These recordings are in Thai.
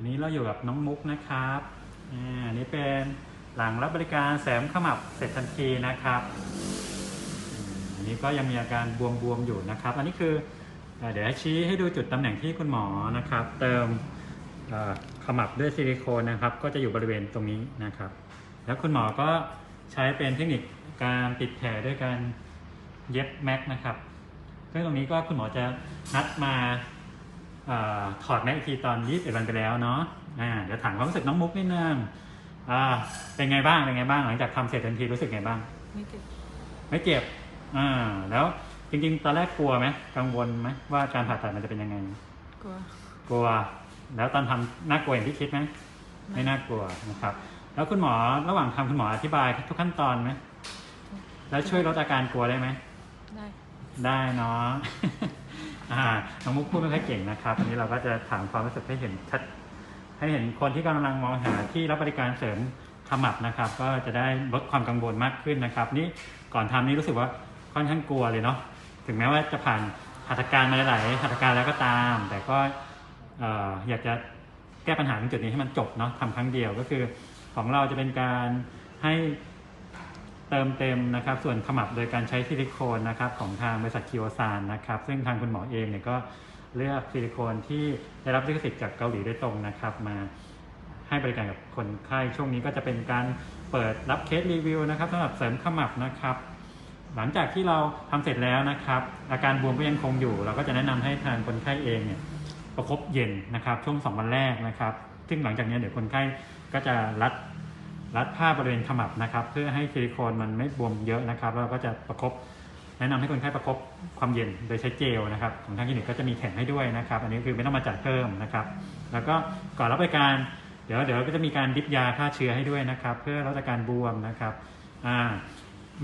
อันนี้เราอยู่กับน้องมุกนะครับอ่าอันนี้เป็นหลังรับบริการแสมขมับเสร็จทันทีนะครับอันนี้ก็ยังมีอาการบวมๆอยู่นะครับ อันนี้คือเดี๋ยวชี้ให้ดูจุดตำแหน่งที่คุณหมอนะครับ เติมขมับด้วยซิลิโคนนะครับ ก็จะอยู่บริเวณตรงนี้นะครับ แล้วคุณหมอก็ใช้เป็นเทคนิคการปิดแผลด้วยการเย็บแม็กนะครับซึ่งตรงนี้ก็คุณหมอจะนัดมา ถอดแม็กอีกทีตอน21วันไปแล้วเนาะอ่าเดี๋ยวถามความรู้สึกน้องมุกนิดนึงอ่าเป็นไงบ้างเป็นไงบ้างหลังจากทำเสร็จทันทีรู้สึกไงบ้าง ไม่เจ็บไม่เจ็บอ่าแล้วจริงๆ ตอนแรกกลัวไหมกังวลไหมว่าการผ่าตัดมันจะเป็นยังไง กลัว กลัว แล้วตอนทำน่ากลัวอย่างที่คิดไหมไม่น่ากลัวนะครับ แล้วคุณหมอระหว่างทำคุณหมออธิบายทุกขั้นตอนไหมแล้วช่วยลดอาการกลัวได้ไหมได้ ได้เนาะ อ่าน้องมุกพูดไม่ค่อยเก่งนะครับอันนี้เราก็จะถามความรู้สึกให้เห็นชัด ให้เห็นคนที่กำลังมองหาที่รับบริการเสริมขมับนะครับ ก็จะได้ลดความกังวลมากขึ้นนะครับ นี่ก่อนทำนี่รู้สึกว่าค่อนข้างกลัวเลยเนาะถึงแม้ว่าจะผ่านหัตถการมาหลายหัตถการแล้วก็ตาม แต่ก็อยากจะแก้ปัญหาตรงจุดนี้ให้มันจบเนาะทำครั้งเดียวก็คือของเราจะเป็นการให้ เติมเต็มนะครับ ส่วนขมับโดยการใช้ซิลิโคนนะครับของทางบริษัทคิโอซานนะครับ ซึ่งทางคุณหมอเองเนี่ยก็เลือกซิลิโคนที่ได้รับลิขสิทธิ์จากเกาหลีโดยตรงนะครับ มาให้บริการกับคนไข้ช่วงนี้ก็จะเป็นการเปิดรับเคสรีวิวนะครับสำหรับเสริมขมับนะครับ หลังจากที่เราทำเสร็จแล้วนะครับ อาการบวมก็ยังคงอยู่ เราก็จะแนะนำให้ทางคนไข้เองเนี่ยประคบเย็นนะครับ ช่วงสองวันแรกนะครับ ซึ่งหลังจากนี้เดี๋ยวคนไข้ก็จะรัด รัดผ้าบริเวณขมับนะครับ เพื่อให้ซิลิโคนมันไม่บวมเยอะนะครับแล้วเราก็จะประคบแนะนำให้คนไข้ประคบความเย็นโดยใช้เจลนะครับของทางคลินิกก็จะมีแข็งให้ด้วยนะครับ อันนี้คือไม่ต้องมาจ่ายเพิ่มนะครับ แล้วก็ก่อนรับบริการเดี๋ยวเดี๋ยวก็จะมีการดริปยาฆ่าเชื้อให้ด้วยนะครับ เพื่อลดอาการบวมนะครับอ่า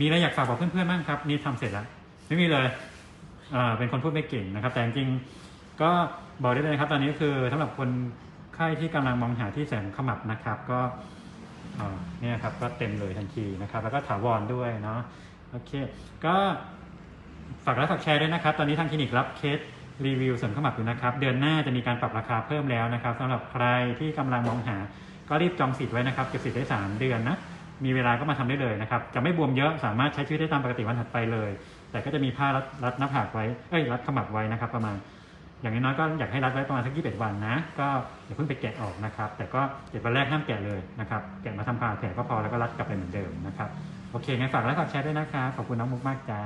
มีอะไรอยากฝากบอกเพื่อนๆบ้างครับ นี่ทำเสร็จแล้วไม่มีเลยอ่าเป็นคนพูดไม่เก่งนะครับ แต่จริงๆก็บอกได้เลยนะครับ ตอนนี้ก็คือสำหรับคนไข้ที่กำลังมองหาที่แสงขมับนะครับ ก็ เนี่ยครับก็เต็มเลยทันทีนะครับ แล้วก็ถาวรด้วยเนาะโอเค ก็ฝากไลค์ฝากแชร์ด้วยนะครับ ตอนนี้ทางคลินิกรับเคสรีวิวเสริมขมับอยู่นะครับ เดือนหน้าจะมีการปรับราคาเพิ่มแล้วนะครับสำหรับใครที่กำลังมองหา ก็รีบจองสิทธิ์ไว้นะครับเก็บสิทธิ์ได้ 3 เดือนนะมีเวลาก็มาทำได้เลยนะครับ จะไม่บวมเยอะสามารถใช้ชีวิตได้ตามปกติวันถัดไปเลย แต่ก็จะมีผ้ารัดรัดหน้าผากไว้เอ้ยรัดขมับไว้นะครับ ประมาณ อย่างน้อยๆก็อยากให้รัดไว้ประมาณสักยี่สิบวันนะ ก็อย่าเพิ่งไปแกะออกนะครับ แต่ก็เจ็ดวันแรกห้ามแกะเลยนะครับ แกะมาทำผ่าแผลก็พอแล้วก็รัดกลับไปเหมือนเดิมนะครับ โอเคงั้นฝากไลค์ฝากแชร์ด้วยนะครับ ขอบคุณน้องมุกมากจ้า